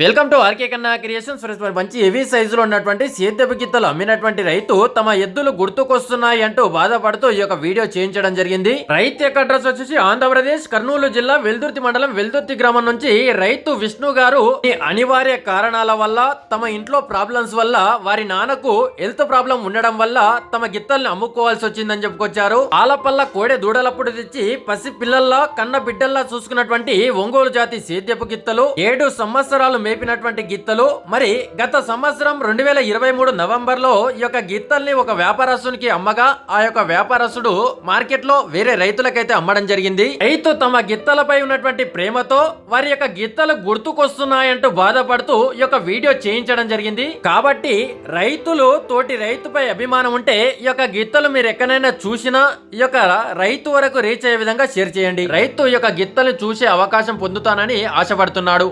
Welcome to RK Kanna creations friends మరి మంచి heavy సైజులో ఉన్నటువంటి సేద్యపు గిత్తలు అమ్మినటువంటి రైతు తమ ఎద్దులు గుర్తుకొస్తున్నాయి అంటూ బాధపడుతూ ఈ యొక్క వీడియో చేయించడం జరిగింది. రైతు యొక్క అడ్రస్ వచ్చేసి ఆంధ్రప్రదేశ్ కర్నూలు జిల్లా వెల్దుర్తి మండలం వెల్దుర్తి గ్రామం నుంచి రైతు విష్ణు గారు ఈ అనివార్య కారణాల వల్ల తమ ఇంట్లో ప్రాబ్లమ్స్ వల్ల వారి నాన్నకు హెల్త్ ప్రాబ్లం ఉండడం వల్ల తమ గిత్తల్ని అమ్ముకోవాల్సి వచ్చిందని చెప్పుకొచ్చారు. ఆలపల్ల కోడె దూడలప్పుడు తెచ్చి పసి పిల్లల్లా కన్న బిడ్డల్లా చూసుకున్నటువంటి ఒంగోలు జాతి సేద్యపు గిత్తలు ఏడు సంవత్సరాలు మేపినటువంటి గిత్తలు. మరి గత సంవత్సరం రెండు వేల ఇరవై మూడు నవంబర్లో ఈ యొక్క గిత్తల్ని ఒక వ్యాపారస్తునికి అమ్మగా ఆ యొక్క వ్యాపారస్తుడు మార్కెట్లో వేరే రైతులకైతే అమ్మడం జరిగింది. రైతు తమ గిత్తలపై ఉన్నటువంటి ప్రేమతో వారి యొక్క గిత్తలు గుర్తుకొస్తున్నాయంటూ బాధపడుతూ ఈ యొక్క వీడియో చేయించడం జరిగింది. కాబట్టి రైతులు తోటి రైతుపై అభిమానం ఉంటే ఈ యొక్క గిత్తలు మీరు ఎక్కడైనా చూసినా ఈ యొక్క రైతు వరకు రీచ్ అయ్యే విధంగా షేర్ చేయండి. రైతు ఈ యొక్క గిత్తలు చూసే అవకాశం పొందుతానని ఆశపడుతున్నాడు.